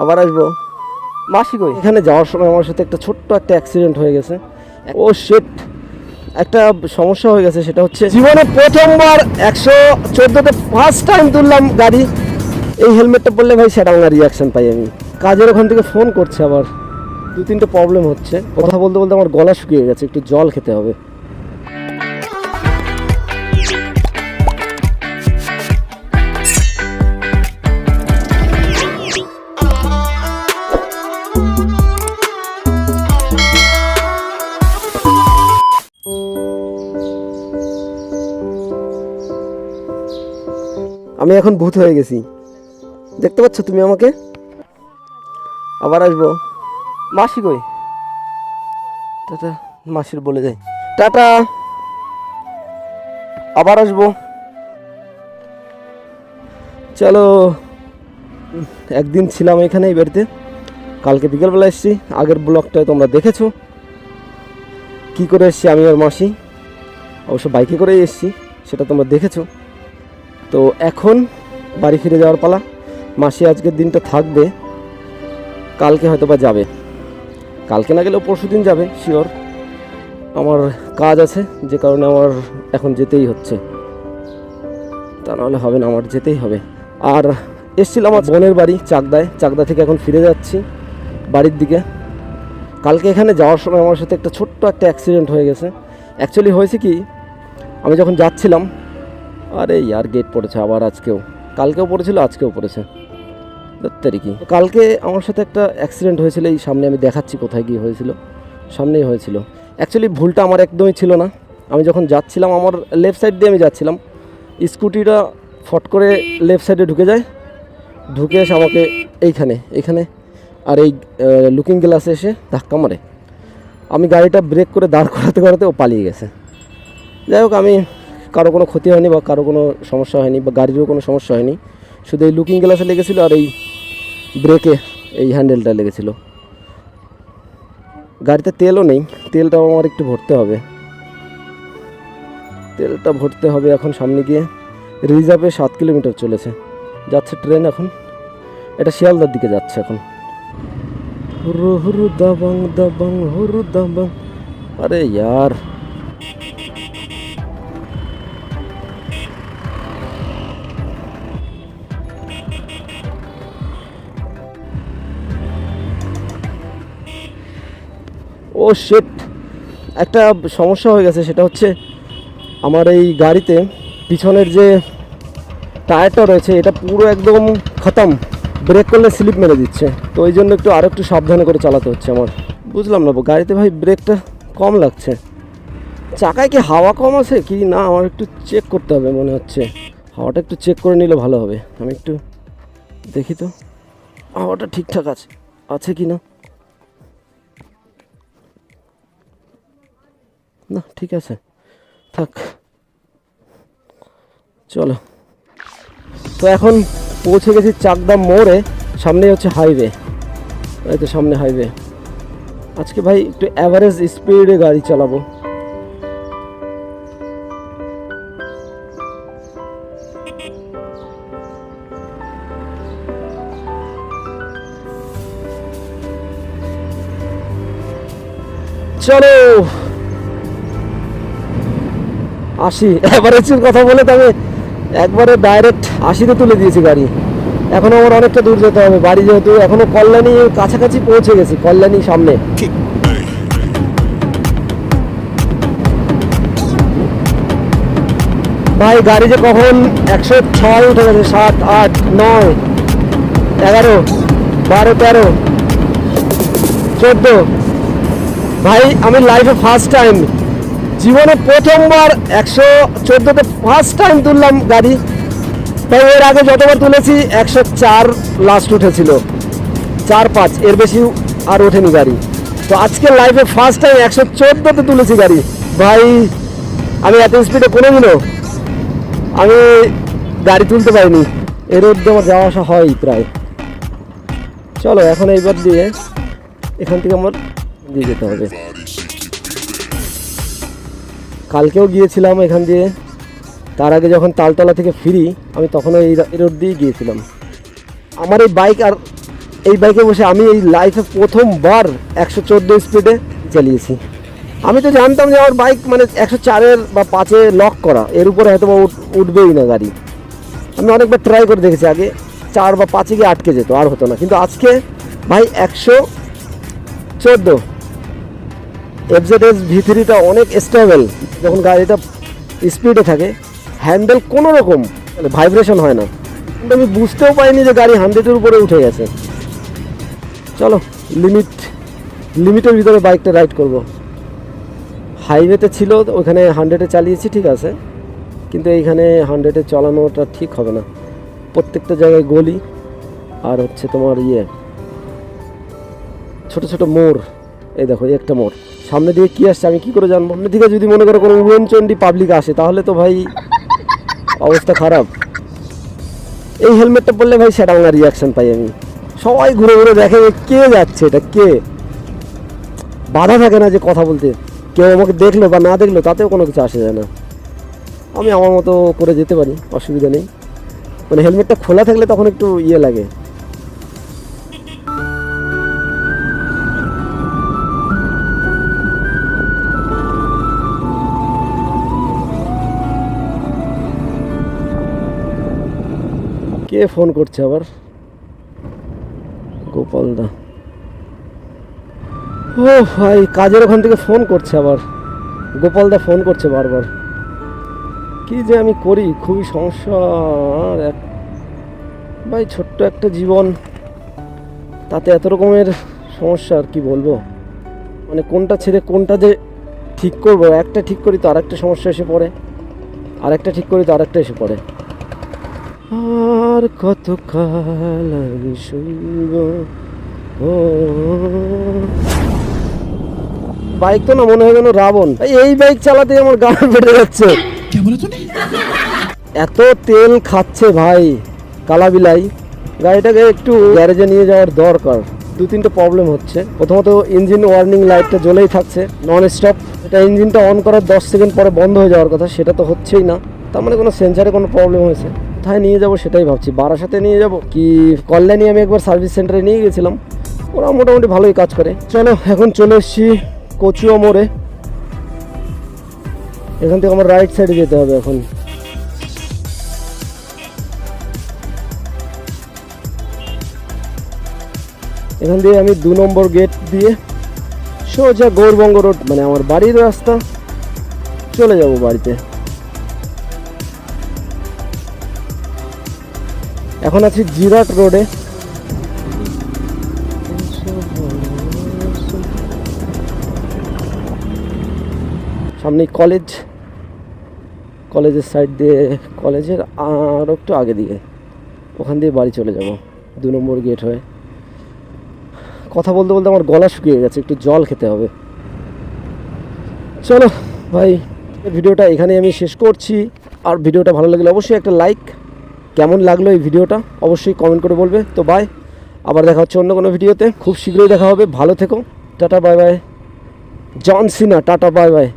আবার আসব। মাসি কই? এখানে যাওয়ার সময় আমার সাথে একটা ছোট্ট একটা অ্যাক্সিডেন্ট হয়ে গেছে। ও শিট একটা সমস্যা হয়ে গেছে সেটা হচ্ছে জীবনে প্রথমবার একশো চোদ্দোতে ফার্স্ট টাইম তুললাম গাড়ি। এই হেলমেটটা পরলে ভাই সেটা আমার রিয়াকশন পাই আমি। কাজের ওখান থেকে ফোন করছে আবার। দু তিনটে প্রবলেম হচ্ছে। কথা বলতে বলতে আমার গলা শুকিয়ে গেছে একটু জল খেতে হবে। আমি এখন ভূত হয়ে গেছি। দেখতে পাচ্ছ তুমি আমাকে? আবার আসব। মাসি কই? টাটা, মাসির বলে যাই। টাটা। আবার আসব। চলো। একদিন ছিলাম এখানে এই বাড়িতে। কালকে বিকেলবেলা এসেছি। আগের ব্লগটায় তোমরা দেখেছ। কি করে এসেছি আমি আর মাসি? অবশ্য বাইকে করেই এসেছি, সেটা তোমরা দেখেছ। তো এখন বাড়ি ফিরে যাওয়ার পালা। মাসি আজকের দিনটা থাকবে, কালকে হয়তো বা যাবে। কালকে না গেলেও পরশু দিন যাবে শিওর আমার কাজ আছে, যে কারণে আমার এখন যেতেই হচ্ছে। তা নাহলে হবে না, আমার যেতেই হবে। আর এসছিলাম আমার বোনের বাড়ি, চাকদায়। চাকদা থেকে এখন ফিরে যাচ্ছি, বাড়ির দিকে। কালকে এখানে যাওয়ার সময় আমার সাথে একটা ছোট্ট একটা অ্যাক্সিডেন্ট হয়ে গেছে। অ্যাকচুয়ালি হয়েছে কি, আমি যখন যাচ্ছিলাম আরে ইয়ার গেট পড়েছে, আবার আজকেও। কালকেও পড়েছিল, আজকেও পড়েছে। তারিখই কালকে আমার সাথে একটা অ্যাক্সিডেন্ট হয়েছিল, এই সামনে আমি দেখাচ্ছি কোথায় গিয়ে হয়েছিল। সামনেই হয়েছিল। অ্যাকচুয়ালি ভুলটা আমার একদমই ছিল না। আমি যখন যাচ্ছিলাম, আমার লেফট সাইড দিয়ে আমি যাচ্ছিলাম। স্কুটিটা ফট করে লেফট সাইডে ঢুকে যায়। ঢুকে এসে আমাকে এইখানে এইখানে, আর এই লুকিং গ্লাসে এসে ধাক্কা মারে। আমি গাড়িটা ব্রেক করে দাঁড় করাতে করাতে ও পালিয়ে গেছে। যাই হোক, আমি কারও কোনো ক্ষতি হয়নি বা কারও কোনো সমস্যা হয়নি বা গাড়িরও কোনো সমস্যা হয়নি। শুধু এই লুকিং গ্লাসে লেগেছিলো আর এই ব্রেকে এই হ্যান্ডেলটা লেগেছিল। গাড়িতে তেলও নেই তেলটাও আমার একটু ভরতে হবে। তেলটা ভরতে হবে এখন সামনে গিয়ে। রিজার্ভে সাত কিলোমিটার চলেছে। যাচ্ছে ট্রেন এখন। এটা শিয়ালদার দিকে যাচ্ছে এখন। হুরু হুরু দাবাং দাবাং, হুরু দাবাং। আরে ইয়ার! ও শেট একটা সমস্যা হয়ে গেছে, সেটা হচ্ছে আমার এই গাড়িতে পিছনের যে টায়ারটা রয়েছে, এটা পুরো একদম খতম। ব্রেক করলে স্লিপ মেরে দিচ্ছে। তো ওই জন্য একটু আরও একটু সাবধানে করে চালাতে হচ্ছে আমার। বুঝলাম না, গাড়িতে ভাই ব্রেকটা কম লাগছে। চাকায় কি হাওয়া কম আছে? কি না, আমার একটু চেক করতে হবে মনে হচ্ছে। হাওয়াটা একটু চেক করে নিলে ভালো হবে। আমি একটু দেখি তো। হাওয়াটা ঠিকঠাক আছে আছে কি না না, ঠিক আছে। থাক। চলো। তো এখন পৌঁছে গেছি চাকদা মোড়ে সামনে হচ্ছে হাইওয়ে এই তো সামনে হাইওয়ে আজকে ভাই একটু অ্যাভারেজ স্পিডে গাড়ি চালাবো। চলো। আশি। অ্যাভারেজের কথা বলে তো আমি একবারে ডাইরেক্ট আশিতে তুলে দিয়েছি গাড়ি। এখনও আমার অনেকটা দূর যেতে হবে। বাড়ি যেহেতু এখনও কল্যাণী কাছাকাছি পৌঁছে গেছি, কল্যাণী সামনে। ভাই, গাড়ি যে কখন? একশো ছয় উঠে গেছে, সাত, আট, নয়, এগারো, বারো, তেরো, চোদ্দ। ভাই, আমি লাইফে ফার্স্ট টাইম জীবনে প্রথমবার একশো চোদ্দোতে ফার্স্ট টাইম তুললাম গাড়ি। তাই এর আগে যতবার তুলেছি, একশো চার লাস্ট উঠেছিল। চার পাঁচ, এর বেশি আর ওঠেনি গাড়ি। তো আজকে লাইফে ফার্স্ট টাইম একশো চোদ্দোতে তুলেছি গাড়ি। ভাই, আমি এত স্পিডে কোনোদিনও আমি গাড়ি তুলতে পারিনি। এর মধ্যে আমার যাওয়া আসা হয় প্রায়। চলো, এখন এইবার দিয়ে এখান থেকে আমার দিয়ে যেতে হবে। কালকেও গিয়েছিলাম এখান দিয়ে। তার আগে যখন তালতলা থেকে ফিরি, আমি তখনও এই রোড দিয়েই গিয়েছিলাম। আমার এই বাইক আর এই বাইকে বসে আমি এই লাইফে প্রথমবার একশো চোদ্দ স্পিডে চালিয়েছি। আমি তো জানতাম যে আমার বাইক মানে একশো চারের বা পাঁচে লক করা, এর উপরে হয়তো বা উঠ- উঠবেই না গাড়ি। আমি অনেকবার ট্রাই করে দেখেছি, আগে চার বা পাঁচে গিয়ে আটকে যেত, আর হতো না। কিন্তু আজকে ভাই একশো চোদ্দ এফজেড এস ভি থ্রিটা অনেক স্টেবল যখন গাড়িটা স্পিডে থাকে হ্যান্ডেল কোনো রকম ভাইব্রেশন হয় না। কিন্তু আমি বুঝতেও পারিনি যে গাড়ি হান্ড্রেডের উপরে উঠে গেছে। চলো লিমিট লিমিটের ভিতরে বাইকটা রাইড করব। হাইওয়েতে ছিল, ওখানে হান্ড্রেডে চালিয়েছি, ঠিক আছে। কিন্তু এইখানে হান্ড্রেডে চালানোটা ঠিক হবে না। প্রত্যেকটা জায়গায় গলি, আর হচ্ছে তোমার ইয়ে ছোট ছোট মোড়। এই দেখো একটা মোড়। সামনে দিকে কি আসছে আমি কি করে জানব? সামনে দিকে যদি মনে করো কোনো উড়নচন্ডী পাবলিক আসে, তাহলে তো ভাই অবস্থা খারাপ। এই হেলমেটটা পরলে ভাই সেটা আমার রিয়াকশন পাই আমি। সবাই ঘুরে ঘুরে দেখে কে যাচ্ছে এটা, কে? বাধা থাকে না যে কথা বলতে। কেউ আমাকে দেখল বা না দেখল, তাতেও কোনো কিছু আসে যায় না। আমি আমার মতো করে যেতে পারি, অসুবিধা নেই। মানে হেলমেটটা খোলা থাকলে তখন একটু ইয়ে লাগে। কে ফোন করছে আবার? গোপাল দা। ও ভাই, কাজের ওখান থেকে ফোন করছে আবার। গোপাল দা ফোন করছে বারবার। কি যে আমি করি, খুবই সমস্যা আর এক ভাই, ছোট্ট একটা জীবন। তাতে এত রকমের সমস্যা আর কি বলব? মানে কোনটা ছেড়ে কোনটা যে ঠিক করব, একটা ঠিক করি তো আরেকটা সমস্যা এসে পড়ে। আরেকটা ঠিক করি তো আরেকটা এসে পড়ে। আর কতকাল আমি শুনব? ও। বাইক তো না মনে হয় যেন রাবণ। এই বাইক চালাতে আমার গান বেড়ে যাচ্ছে। এত তেল খাচ্ছে ভাই কালাবিলাই। গাড়িটাকে একটু গ্যারেজে নিয়ে যাওয়ার দরকার। দু তিনটা প্রবলেম হচ্ছে। প্রথমত ইঞ্জিন ওয়ার্নিং লাইটটা জ্বলেই থাকছে নন স্টপ এটা ইঞ্জিনটা অন করার দশ সেকেন্ড পরে বন্ধ হয়ে যাওয়ার কথা সেটা তো হচ্ছেই না। তার মানে কোনো সেন্সারে কোনো প্রবলেম হয়েছে। কোথায় নিয়ে যাব সেটাই ভাবছি। বারাসাতে নিয়ে যাব কি কল্যাণী আমি একবার সার্ভিস সেন্টারে নিয়ে গেছিলাম। ওরা মোটামুটি ভালোই কাজ করে। চলো, এখন চলে এসেছি কচুয়া মোড়ে। এখান থেকে আমার রাইট সাইডে যেতে হবে এখন। এখান দিয়ে আমি দু নম্বর গেট দিয়ে সোজা গৌরবঙ্গ রোড মানে আমার বাড়ির রাস্তা, চলে যাব বাড়িতে। এখন আছি জিরাট রোডে। সামনে কলেজ। কলেজের সাইড দিয়ে কলেজের আর একটু আগে দিকে ওখান দিয়ে বাড়ি চলে যাব, দু নম্বর গেট হয়ে। কথা বলতে বলতে আমার গলা শুকিয়ে গেছে, একটু জল খেতে হবে। চলো ভাই ভিডিওটা এখানে আমি শেষ করছি। আর ভিডিওটা ভালো লাগলে অবশ্যই একটা লাইক কেমন লাগল এই ভিডিওটা অবশ্যই কমেন্ট করে বলবে। তো বাই আবার দেখা হচ্ছে অন্য কোনো ভিডিওতে। খুব শীঘ্রই দেখা হবে। ভালো থেকো। Tata bye bye John Cena tata bye bye